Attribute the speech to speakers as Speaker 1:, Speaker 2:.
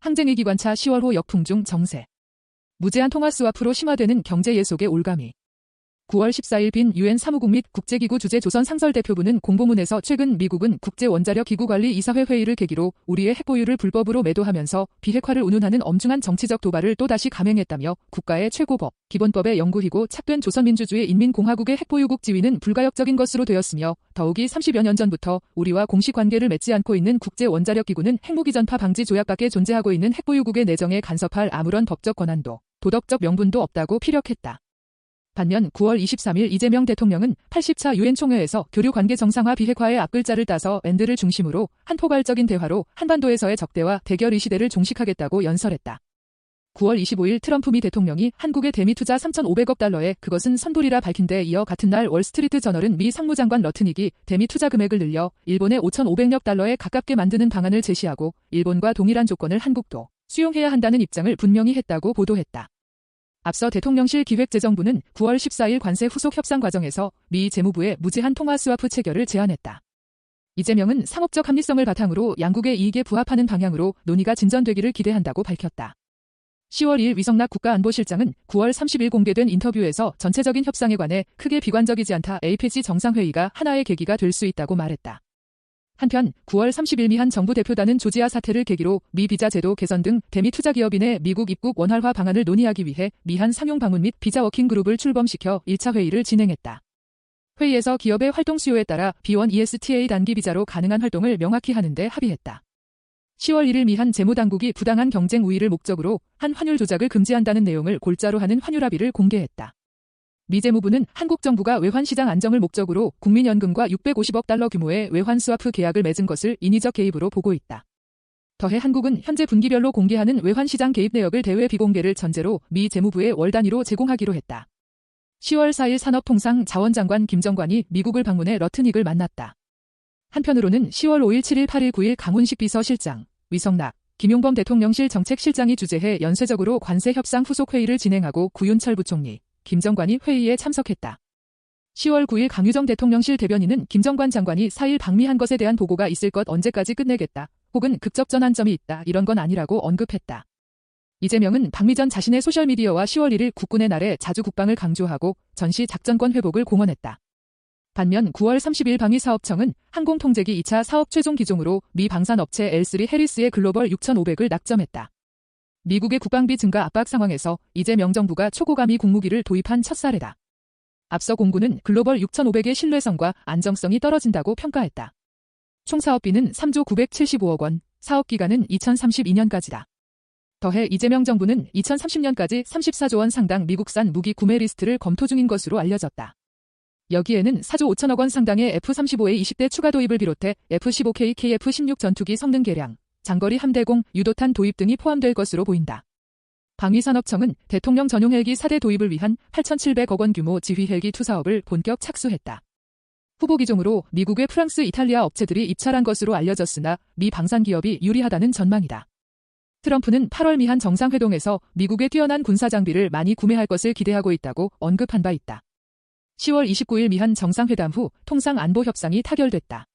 Speaker 1: 항쟁의 기관차 10월호 역풍 중 정세. 무제한 통화 스와프로 심화되는 경제 예속의 올가미. 9월 14일 빈 유엔 사무국 및 국제기구 주재 조선 상설 대표부는 공보문에서 최근 미국은 국제원자력기구관리 이사회 회의를 계기로 우리의 핵보유를 불법으로 매도하면서 비핵화를 운운하는 엄중한 정치적 도발을 또다시 감행했다며 국가의 최고법, 기본법의 영구히고 착된 조선민주주의 인민공화국의 핵보유국 지위는 불가역적인 것으로 되었으며 더욱이 30여 년 전부터 우리와 공식 관계를 맺지 않고 있는 국제원자력기구는 핵무기 전파 방지 조약 밖에 존재하고 있는 핵보유국의 내정에 간섭할 아무런 법적 권한도 도덕적 명분도 없다고 피력했다. 반면 9월 23일 이재명 대통령은 80차 유엔 총회에서 교류 관계 정상화 비핵화의 앞글자를 따서 앤드를 중심으로 한 포괄적인 대화로 한반도에서의 적대와 대결의 시대를 종식하겠다고 연설했다. 9월 25일 트럼프 미 대통령이 한국의 대미 투자 3,500억 달러에 그것은 선불이라 밝힌 데 이어 같은 날 월스트리트 저널은 미 상무장관 러트닉이 대미 투자 금액을 늘려 일본의 5,500억 달러에 가깝게 만드는 방안을 제시하고 일본과 동일한 조건을 한국도 수용해야 한다는 입장을 분명히 했다고 보도했다. 앞서 대통령실 기획재정부는 9월 14일 관세 후속 협상 과정에서 미 재무부의 무제한 통화 스와프 체결을 제안했다. 이재명은 상업적 합리성을 바탕으로 양국의 이익에 부합하는 방향으로 논의가 진전되기를 기대한다고 밝혔다. 10월 2일 위성락 국가안보실장은 9월 30일 공개된 인터뷰에서 전체적인 협상에 관해 크게 비관적이지 않다 APG 정상회의가 하나의 계기가 될 수 있다고 말했다. 한편 9월 30일 미한 정부 대표단은 조지아 사태를 계기로 미 비자 제도 개선 등 대미 투자 기업인의 미국 입국 원활화 방안을 논의하기 위해 미한 상용 방문 및 비자 워킹 그룹을 출범시켜 1차 회의를 진행했다. 회의에서 기업의 활동 수요에 따라 B1 ESTA 단기 비자로 가능한 활동을 명확히 하는데 합의했다. 10월 1일 미한 재무당국이 부당한 경쟁 우위를 목적으로 한 환율 조작을 금지한다는 내용을 골자로 하는 환율 합의를 공개했다. 미 재무부는 한국 정부가 외환시장 안정을 목적으로 국민연금과 650억 달러 규모의 외환 스와프 계약을 맺은 것을 인위적 개입으로 보고 있다. 더해 한국은 현재 분기별로 공개하는 외환시장 개입 내역을 대외 비공개를 전제로 미 재무부에 월 단위로 제공하기로 했다. 10월 4일 산업통상 자원장관 김정관이 미국을 방문해 러트닉을 만났다. 한편으로는 10월 5일 7일 8일 9일 강훈식 비서실장, 위성락, 김용범 대통령실 정책실장이 주재해 연쇄적으로 관세 협상 후속 회의를 진행하고 구윤철 부총리, 김정관이 회의에 참석했다. 10월 9일 강유정 대통령실 대변인은 김정관 장관이 4일 방미한 것에 대한 보고가 있을 것 언제까지 끝내겠다. 혹은 극적 전환 점이 있다. 이런 건 아니라고 언급했다. 이재명은 방미 전 자신의 소셜미디어와 10월 1일 국군의 날에 자주 국방을 강조하고 전시 작전권 회복을 공언했다. 반면 9월 30일 방위사업청은 항공통제기 2차 사업 최종 기종으로 미 방산업체 L3 해리스의 글로벌 6,500을 낙점했다. 미국의 국방비 증가 압박 상황에서 이재명 정부가 초고감이 국무기를 도입한 첫 사례다. 앞서 공군은 글로벌 6,500의 신뢰성과 안정성이 떨어진다고 평가했다. 총 사업비는 3조 975억 원, 사업 기간은 2032년까지다. 더해 이재명 정부는 2030년까지 34조 원 상당 미국산 무기 구매 리스트를 검토 중인 것으로 알려졌다. 여기에는 4조 5천억 원 상당의 F-35의 20대 추가 도입을 비롯해 F-15K, KF-16 전투기 성능 개량, 장거리 함대공, 유도탄 도입 등이 포함될 것으로 보인다. 방위산업청은 대통령 전용 헬기 4대 도입을 위한 8,700억 원 규모 지휘 헬기 투 사업을 본격 착수했다. 후보 기종으로 미국의 프랑스, 이탈리아 업체들이 입찰한 것으로 알려졌으나 미 방산 기업이 유리하다는 전망이다. 트럼프는 8월 미한 정상회동에서 미국의 뛰어난 군사 장비를 많이 구매할 것을 기대하고 있다고 언급한 바 있다. 10월 29일 미한 정상회담 후 통상 안보 협상이 타결됐다.